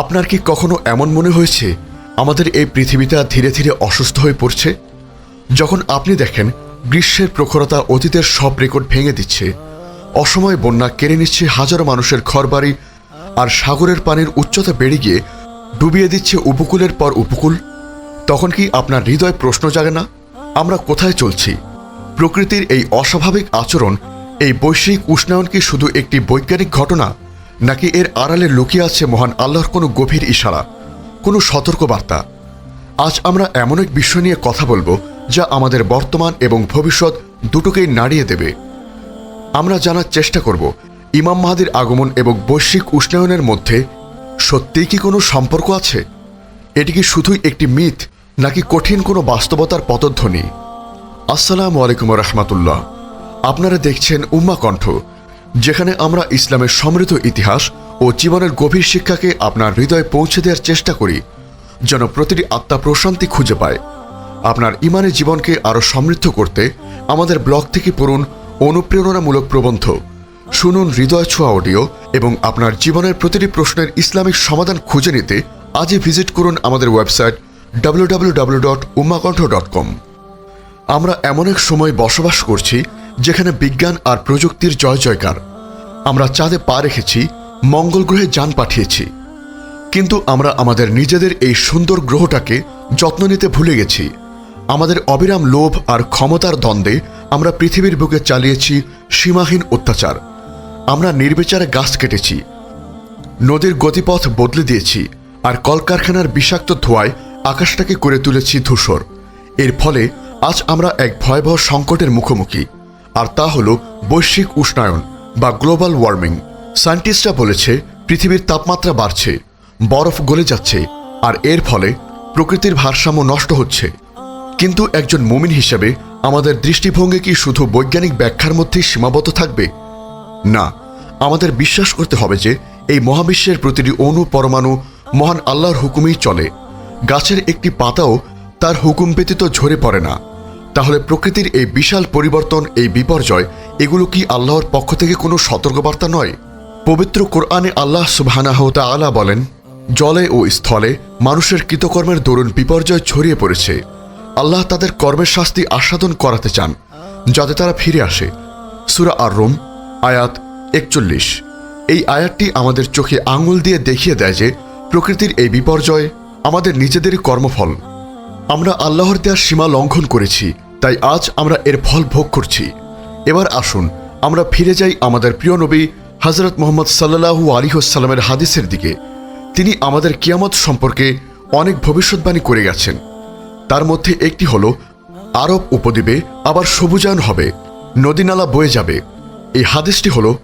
আপনার কি কখনো এমন মনে হয়েছে, আমাদের এই পৃথিবীটা ধীরে ধীরে অসুস্থ হয়ে পড়ছে? যখন আপনি দেখেন, গ্রীষ্মের প্রখরতা অতীতের সব রেকর্ড ভেঙে দিচ্ছে, অসময়ে বন্যা কেড়ে নিচ্ছে হাজারো মানুষের ঘরবাড়ি, আর সাগরের পানির উচ্চতা বেড়ে গিয়ে ডুবিয়ে দিচ্ছে উপকূলের পর উপকূল, তখন কি আপনার হৃদয় প্রশ্ন জাগে না, আমরা কোথায় চলছি? প্রকৃতির এই অস্বাভাবিক আচরণ, এই বৈশ্বিক উষ্ণায়ন কি শুধু একটি বৈজ্ঞানিক ঘটনা? নাকি এর আড়ালে লুকিয়ে আছে মহান আল্লাহর কোনো গভীর ইশারা, কোনো সতর্কবার্তা? আজ আমরা এমন এক বিষয় নিয়ে কথা বলব যা আমাদের বর্তমান এবং ভবিষ্যৎ দুটোকেই নাড়িয়ে দেবে। আমরা জানার চেষ্টা করব, ইমাম মাহাদির আগমন এবং বৈশ্বিক উষ্ণায়নের মধ্যে সত্যিই কি কোনো সম্পর্ক আছে? এটি কি শুধুই একটি মিথ, নাকি কঠিন কোনো বাস্তবতার পতধ্বনি আসসালামু আলাইকুম রহমতুল্লাহ। আপনারা দেখছেন উম্মা কণ্ঠ যেখানে আমরা ইসলামের সমৃদ্ধ ইতিহাস ও জীবনের গভীর শিক্ষাকে আপনার হৃদয়ে পৌঁছে দেওয়ার চেষ্টা করি, যেন প্রতিটি আত্মা প্রশান্তি খুঁজে পায়। আপনার ইমানের জীবনকে আরও সমৃদ্ধ করতে আমাদের ব্লগ থেকে পড়ুন অনুপ্রেরণামূলক প্রবন্ধ। শুনুন হৃদয় ছোঁয়া অডিও এবং আপনার জীবনের প্রতিটি প্রশ্নের ইসলামিক সমাধান খুঁজে নিতে আজই ভিজিট করুন আমাদের ওয়েবসাইট www.ummakantha.com আমরা এমন এক সময় বসবাস করছি যেখানে বিজ্ঞান আর প্রযুক্তির জয় জয়কার আমরা চাঁদে পা রেখেছি, মঙ্গল গ্রহে যান পাঠিয়েছি। কিন্তু আমরা আমাদের নিজেদের এই সুন্দর গ্রহটাকে যত্ন নিতে ভুলে গেছি। আমাদের অবিরাম লোভ আর ক্ষমতার দ্বন্দ্বে আমরা পৃথিবীর বুকে চালিয়েছি সীমাহীন অত্যাচার। আমরা নির্বিচারে গাছ কেটেছি, নদীর গতিপথ বদলে দিয়েছি আর কলকারখানার বিষাক্ত ধোঁয়ায় আকাশটাকে করে তুলেছি ধূসর। এর ফলে আজ আমরা এক ভয়াবহ সংকটের মুখোমুখি। আর তা হল বৈশ্বিক উষ্ণায়ন। বা গ্লোবাল ওয়ার্মিং। সায়েন্টিস্টরা বলেছে, পৃথিবীর তাপমাত্রা বাড়ছে, বরফ গলে যাচ্ছে, আর এর ফলে প্রকৃতির ভারসাম্য নষ্ট হচ্ছে। কিন্তু একজন মুমিন হিসেবে আমাদের দৃষ্টিভঙ্গি কি শুধু বৈজ্ঞানিক ব্যাখ্যার মধ্যেই সীমাবদ্ধ থাকবে? না, আমাদের বিশ্বাস করতে হবে যে এই মহাবিশ্বের প্রতিটি অণু পরমাণু মহান আল্লাহর হুকুমেই চলে। গাছের একটি পাতাও তার হুকুম ব্যতীত ঝরে পড়ে না। তাহলে প্রকৃতির এই বিশাল পরিবর্তন, এই বিপর্যয়, এগুলো কি আল্লাহর পক্ষ থেকে কোনো সতর্কবার্তা নয়? পবিত্র কোরআনে আল্লাহ সুবহানাহ তাআলা বলেন, জলে ও স্থলে মানুষের কৃতকর্মের দরুন বিপর্যয় ছড়িয়ে পড়েছে। আল্লাহ তাদের কর্মের শাস্তি আস্বাদন করাতে চান, যাতে তারা ফিরে আসে। সুরা আর রোম আয়াত একচল্লিশ। এই আয়াতটি আমাদের চোখে আঙুল দিয়ে দেখিয়ে দেয় যে প্রকৃতির এই বিপর্যয় আমাদের নিজেদেরই কর্মফল। আমরা আল্লাহর দেওয়ার সীমা লঙ্ঘন করেছি, তাই আজ আমরা এর ফল ভোগ করছি। এবার আসুন, আমরা ফিরে যাই আমাদের প্রিয় নবী হজরত মোহাম্মদ সাল্লাহু আলিহসাল্লামের হাদিসের দিকে। তিনি আমাদের কিয়ামত সম্পর্কে অনেক ভবিষ্যৎবাণী করে গেছেন। তার মধ্যে একটি হল, আরব উপদ্বীপে আবার সবুজায়ন হবে নদীনালা বয়ে যাবে। এই হাদিসটি হল,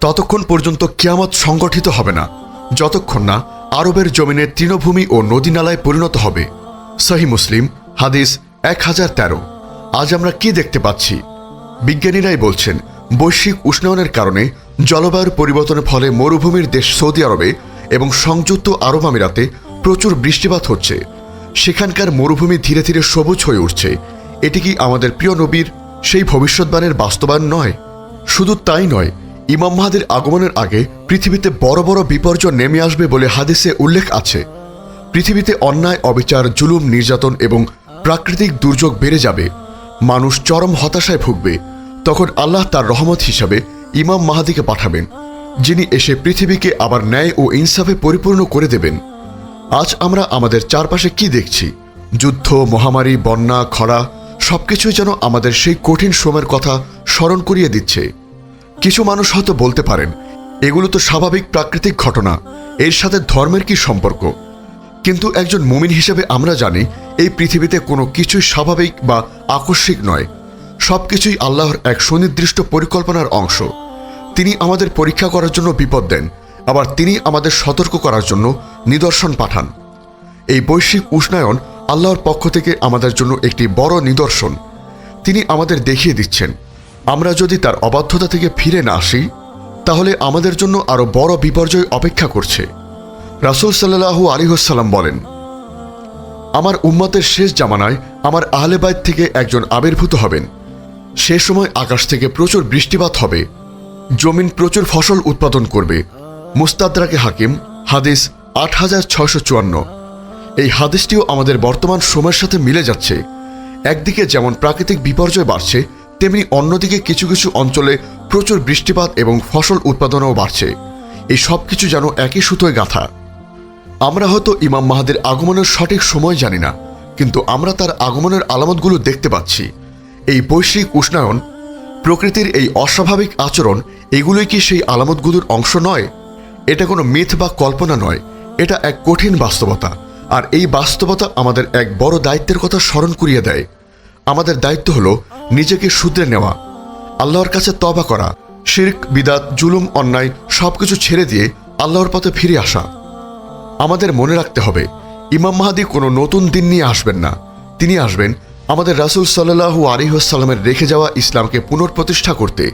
ততক্ষণ পর্যন্ত কিয়ামত সংগঠিত হবে না, যতক্ষণ না আরবের জমিনে তৃণভূমি ও নদীনালায় পরিণত হবে। সহি মুসলিম, হাদিস এক হাজার তেরো। আজ আমরা কি দেখতে পাচ্ছি? বিজ্ঞানীরাই বলছেন, বৈশ্বিক উষ্ণায়নের কারণে জলবায়ুর পরিবর্তনের ফলে মরুভূমির দেশ সৌদি আরবে এবং সংযুক্ত আরব আমিরাতে প্রচুর বৃষ্টিপাত হচ্ছে। সেখানকার মরুভূমি ধীরে ধীরে সবুজ হয়ে উঠছে। এটি কি আমাদের প্রিয় নবীর সেই ভবিষ্যৎবাণের বাস্তবায়ন নয়? শুধু তাই নয়, ইমাম মাহাদের আগমনের আগে পৃথিবীতে বড় বড় বিপর্যয় নেমে আসবে বলে হাদিসে উল্লেখ আছে। পৃথিবীতে অন্যায়, অবিচার, জুলুম, নির্যাতন এবং প্রাকৃতিক দুর্যোগ বেড়ে যাবে। মানুষ চরম হতাশায় ভুগবে। তখন আল্লাহ তার রহমত হিসাবে ইমাম মাহাদিকে পাঠাবেন, যিনি এসে পৃথিবীকে আবার ন্যায় ও ইনসাফে পরিপূর্ণ করে দেবেন। আজ আমরা আমাদের চারপাশে কি দেখছি? যুদ্ধ, মহামারী, বন্যা, খরা, সবকিছুই যেন আমাদের সেই কঠিন সময়ের কথা স্মরণ করিয়ে দিচ্ছে। কিছু মানুষ হয়তো বলতে পারেন, এগুলো তো স্বাভাবিক প্রাকৃতিক ঘটনা, এর সাথে ধর্মের কি সম্পর্ক? কিন্তু একজন মুমিন হিসেবে আমরা জানি, এই পৃথিবীতে কোনো কিছুই স্বাভাবিক বা আকস্মিক নয়। সবকিছুই আল্লাহর এক সুনির্দিষ্ট পরিকল্পনার অংশ। তিনি আমাদের পরীক্ষা করার জন্য বিপদ দেন, আবার তিনি আমাদের সতর্ক করার জন্য নিদর্শন পাঠান। এই বৈশ্বিক উষ্ণায়ন আল্লাহর পক্ষ থেকে আমাদের জন্য একটি বড় নিদর্শন। তিনি আমাদের দেখিয়ে দিচ্ছেন, আমরা যদি তার অবাধ্যতা থেকে ফিরে না আসি, তাহলে আমাদের জন্য আরও বড় বিপর্যয় অপেক্ষা করছে। রাসুল সাল্লাহু আলিহসাল্লাম বলেন, আমার উম্মতের শেষ জামানায় আমার আহলেবাইত থেকে একজন আবির্ভূত হবেন। সে সময় আকাশ থেকে প্রচুর বৃষ্টিপাত হবে, জমিন প্রচুর ফসল উৎপাদন করবে। মুস্তাদরাকে হাকিম, হাদিস আট হাজার ছয়শো চুয়ান্ন। এই হাদিসটিও আমাদের বর্তমান সময়ের সাথে মিলে যাচ্ছে। একদিকে যেমন প্রাকৃতিক বিপর্যয় বাড়ছে, তেমনি অন্যদিকে কিছু কিছু অঞ্চলে প্রচুর বৃষ্টিপাত এবং ফসল উৎপাদনও বাড়ছে। এই সব কিছু যেন একই সুতোয় গাঁথা। আমরা হয়তো ইমাম মাহাদের আগমনের সঠিক সময় জানি না, কিন্তু আমরা তার আগমনের আলামতগুলো দেখতে পাচ্ছি। এই বৈশ্বিক উষ্ণায়ন, প্রকৃতির এই অস্বাভাবিক আচরণ, এগুলোই কি সেই আলামতগুলোর অংশ নয়? এটা কোনো মিথ বা কল্পনা নয়, এটা এক কঠিন বাস্তবতা, আর এই বাস্তবতা আমাদের এক বড় দায়িত্বের কথা স্মরণ করিয়ে দেয়। আমাদের দায়িত্ব হলো নিজেকে শুধরে নেওয়া, আল্লাহর কাছে তবা করা, শির্ক, বিদাত, জুলুম, অন্যায় সবকিছু ছেড়ে দিয়ে আল্লাহর পথে ফিরে আসা। আমাদের মনে রাখতে হবে, ইমাম মাহাদি কোনো নতুন দিন নিয়ে আসবেন না। তিনি আসবেন আমাদের রাসুল সাল্লাহু আলিহাসাল্লামের রেখে যাওয়া ইসলামকে পুনঃপ্রতিষ্ঠা করতে।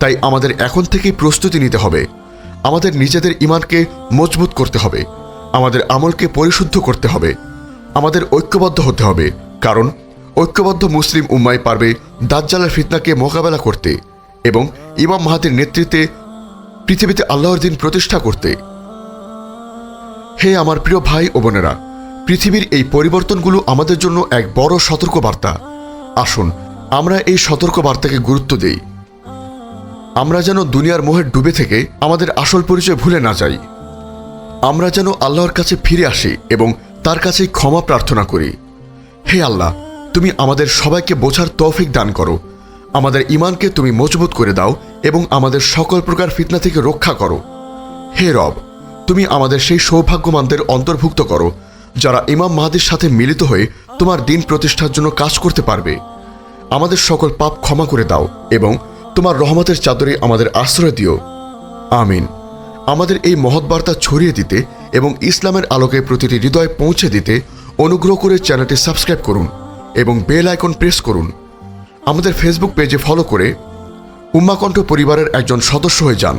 তাই আমাদের এখন থেকেই প্রস্তুতি নিতে হবে। আমাদের নিজেদের ইমানকে মজবুত করতে হবে। আমাদের আমলকে পরিশুদ্ধ করতে হবে। আমাদের ঐক্যবদ্ধ হতে হবে। কারণ ঐক্যবদ্ধ মুসলিম উম্মাই পারবে দাজ্জালের ফিতনাকে মোকাবেলা করতে এবং ইমাম মাহাদির নেতৃত্বে পৃথিবীতে আল্লাহর দিন প্রতিষ্ঠা করতে। হে আমার প্রিয় ভাই ও বোনেরা, পৃথিবীর এই পরিবর্তনগুলো আমাদের জন্য এক বড় সতর্কবার্তা। আসুন, আমরা এই সতর্কবার্তাকে গুরুত্ব দেই। আমরা যেন দুনিয়ার মোহের ডুবে থেকে আমাদের আসল পরিচয় ভুলে না যাই। আমরা যেন আল্লাহর কাছে ফিরে আসি এবং তার কাছেই ক্ষমা প্রার্থনা করি। হে আল্লাহ, তুমি আমাদের সবাইকে বোঝার তৌফিক দান করো। আমাদের ইমানকে তুমি মজবুত করে দাও এবং আমাদের সকল প্রকার ফিতনা থেকে রক্ষা করো। হে রব তুমি আমাদের সেই সৌভাগ্যমানদের অন্তর্ভুক্ত করো, যারা ইমাম মাহাদির সাথে মিলিত হয়ে তোমার দিন প্রতিষ্ঠার জন্য কাজ করতে পারবে। আমাদের সকল পাপ ক্ষমা করে দাও এবং তোমার রহমতের চাদরে আমাদের আশ্রয় দিও। আমিন। আমাদের এই মহৎ বার্তা ছড়িয়ে দিতে এবং ইসলামের আলোকে প্রতিটি হৃদয় পৌঁছে দিতে অনুগ্রহ করে চ্যানেলটি সাবস্ক্রাইব করুন এবং বেল আইকন প্রেস করুন। আমাদের ফেসবুক পেজে ফলো করে উম্মাকণ্ঠ পরিবারের একজন সদস্য হয়ে যান।